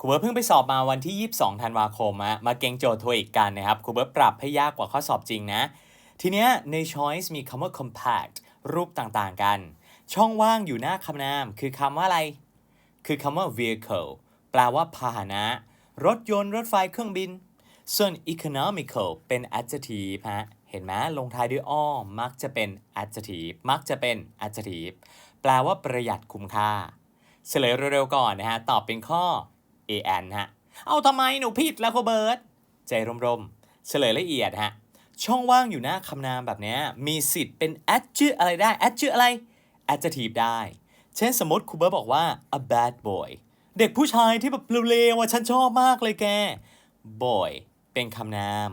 ครูเบิร์ตเพิ่งไปสอบมาวันที่ 22 ธันวาคมอะมาเก่งโจทย์โทอีกกันนะครับครูเบิร์ตปรับให้ยากกว่าข้อสอบจริงนะ ทีเนี้ยใน choice มีคำว่า compact รูปต่างๆกัน ช่องว่างอยู่หน้าคำนาม คือคำว่าอะไร คือคำว่า vehicle แปลว่าพาหนะ รถยนต์รถไฟเครื่องบิน ส่วน economical เป็น adjective ฮะเห็นไหมลงท้ายด้วยอ้อมักจะเป็น adjective มักจะเป็น adjective แปลว่าประหยัดคุ้มค่าเฉลยเร็วๆก่อนนะฮะตอบเป็นข้อ a n ฮะ เอาทำไมหนูผิดแล้วโคเบิร์ตใจร่มๆ เฉลยละเอียดฮะ ช่องว่างอยู่หน้าคำนามแบบเนี้ยมีสิทธิ์เป็น adjective อะไรได้ adjective อะไร adjective ได้ เช่นสมมติครูเบิร์ตบอกว่า a bad boy เด็กผู้ชายที่แบบเร็วๆอะฉันชอบมากเลยแก boy เป็นคำนาม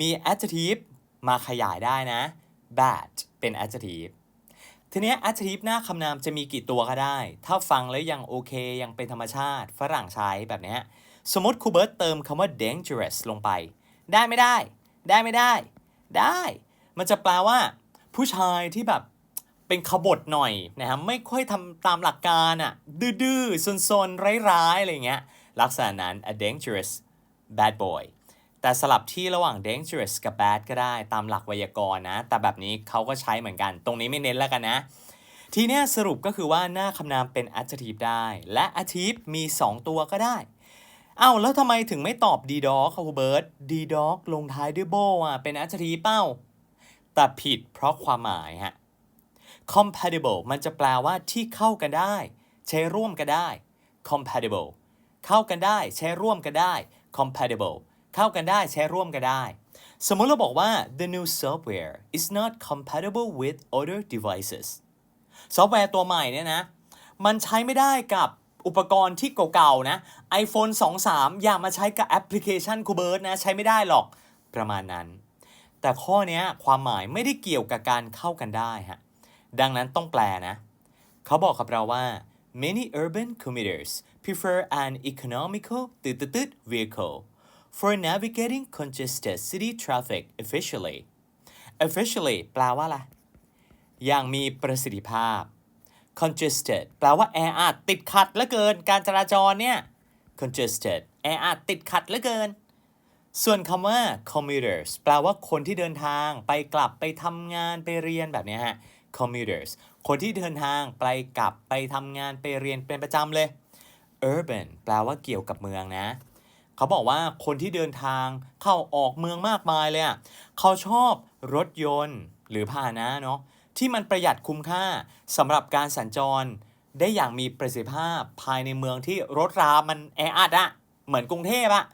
มี adjective มาขยายได้นะ bad เป็น adjective ทีนี้ adjective หน้าคำนามจะมีกี่ตัวก็ได้ ถ้าฟังแล้วยังโอเค ยังเป็นธรรมชาติ ฝรั่งใช้แบบนี้ สมมติครูเบิร์ตเติมคำว่า dangerous ลงไป ได้ไม่ได้ ได้ไม่ได้ ได้ มันจะแปลว่า ผู้ชายที่แบบเป็นขบฏหน่อยนะครับไม่ค่อยทำตามหลักการอะ่ะ ดื้อๆซนๆร้ายๆอะไรเงี้ยลักษณะนั้น a dangerous bad boy แต่สลับที่ระหว่าง dangerous กับ bad ก็ได้ตามหลักไวยากรณ์นะ แต่แบบนี้เขาก็ใช้เหมือนกัน ตรงนี้ไม่เน้นแล้วกันนะ ทีเนี้ยสรุปก็คือว่าหน้าคำนามเป็น adjective ได้ และ adjective มี 2 ตัวก็ได้เอ้าแล้วทำไมถึงไม่ตอบ d dog ครับครูเบิร์ต d dog ลงท้ายด้วย bo อะเป็น adjective เป้า แต่ผิดเพราะความหมายฮะ compatible มันจะแปลว่าที่เข้ากันได้ ใช้ร่วมกันได้ compatible เข้ากันได้ ใช้ร่วมกันได้ compatible เข้ากันได้ใช้ร่วมกันได้ สมมติเราบอกว่า the new software is not compatible with other devices ซอฟต์แวร์ตัวใหม่เนี่ยนะ มันใช้ไม่ได้กับอุปกรณ์ที่เก่าๆนะ iPhone 2.3 อย่ามาใช้กับแอปพลิเคชันคูเบิร์ตนะ ใช้ไม่ได้หรอกประมาณนั้น แต่ข้อนี้ความหมายไม่ได้เกี่ยวกับการเข้ากันได้ฮะดังนั้นต้องแปลนะ เขาบอกกับเราว่า many urban commuters prefer an economical ตืดตืด vehicle for navigating congested city traffic efficiently efficiently แปลว่าอะไร อย่างมีประสิทธิภาพ congested แปลว่าแออัดติดขัดเหลือเกิน การจราจรเนี่ย congested แออัดติดขัดเหลือเกิน ส่วนคำว่า commuters แปลว่าคนที่เดินทางไปกลับไปทำงานไปเรียนแบบเนี้ยฮะ commuters คนที่เดินทางไปกลับไปทำงานไปเรียนเป็นประจำเลย urban แปลว่าเกี่ยวกับเมืองนะ เขาบอกว่าคนที่เดินทางเข้าออกเมืองมากมายเลยอะเขาชอบรถยนต์หรือพาหนะเนาะที่มันประหยัดคุ้มค่าสำหรับการสัญจร ได้อย่างมีประสิทธิภาพภายในเมืองที่รถรามันแออัดอะเหมือนกรุงเทพอะ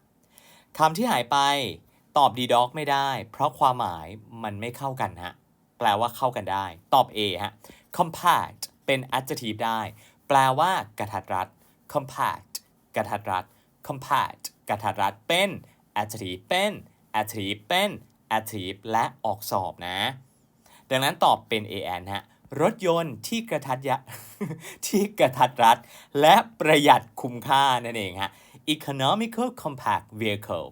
คำที่หายไปตอบดีด็อกไม่ได้ เพราะความหมายมันไม่เข้ากันฮะแปลว่าเข้ากันได้ ตอบ A ฮะ compact เป็น adjective ได้ แปลว่ากระทัดรัด compact กระทัดรัด compact กระทัดรัดเป็น adjective เป็น adjective เป็น adjective และออกสอบนะ ดังนั้นตอบเป็น an ฮะรถยนต์ที่กระทัดยะที่กระทัดรัด และประหยัดคุ้มค่านั่นเองฮะ economical compact vehicle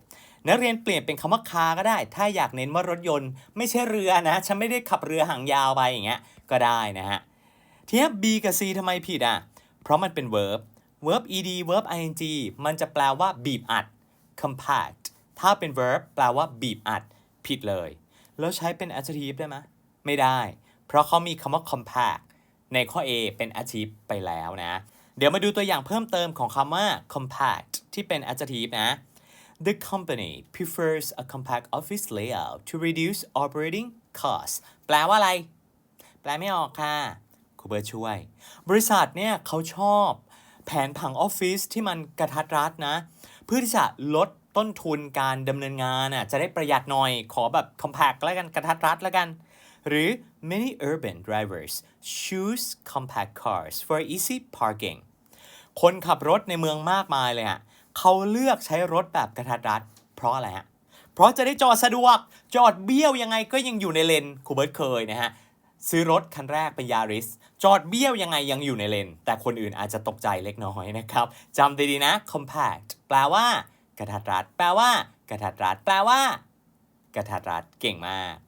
นักเรียนเปลี่ยนเป็นคำว่าคาก็ได้ ถ้าอยากเน้นว่ารถยนต์ไม่ใช่เรือนะ ฉันไม่ได้ขับเรือหางยาวไปอย่างเงี้ย ก็ได้นะฮะ ทีนี้ B กับ C ทำไมผิดอะ เพราะมันเป็น verb verb ed verb ing มันจะแปลว่าบีบอัด compact ถ้าเป็น verb แปลว่าบีบอัด ผิดเลย แล้วใช้เป็น adjective ได้ไหมไม่ได้ เพราะเขามีคำว่า compact ในข้อ A เป็น adjective ไปแล้วนะ เดี๋ยวมาดูตัวอย่างเพิ่มเติมของคำว่า compact ที่เป็น adjective นะ The company prefers a compact office layout to reduce operating costs แปลว่าอะไร แปลไม่ออกค่ะครูเบิร์ช่วย บริษัทเนี่ยเขาชอบ แผนผังออฟฟิศที่มันกระทัดรัดนะ เพื่อที่จะลดต้นทุนการดำเนินงานน่ะจะได้ประหยัดหน่อยขอแบบ compact แล้วกันกระทัดรัดแล้วกัน หรือ many urban drivers choose compact cars for easy parking คนขับรถในเมืองมากมายเลยอะเขาเลือกใช้รถแบบกระทัดรัด เพราะอะไรฮะเพราะจะได้จอดสะดวก จอดเบี้ยวยังไงก็ยังอยู่ในเลนคูเบิร์ตเคยนะฮะ ซื้อรถคันแรกเป็นยาริส จอดเบี้ยวยังไงยังอยู่ในเลน แต่คนอื่นอาจจะตกใจเล็กน้อยนะครับจำดีๆนะ compact แปลว่า กระทัดรัด แปลว่า กระทัดรัด แปลว่า กระทัดรัด เก่งมาก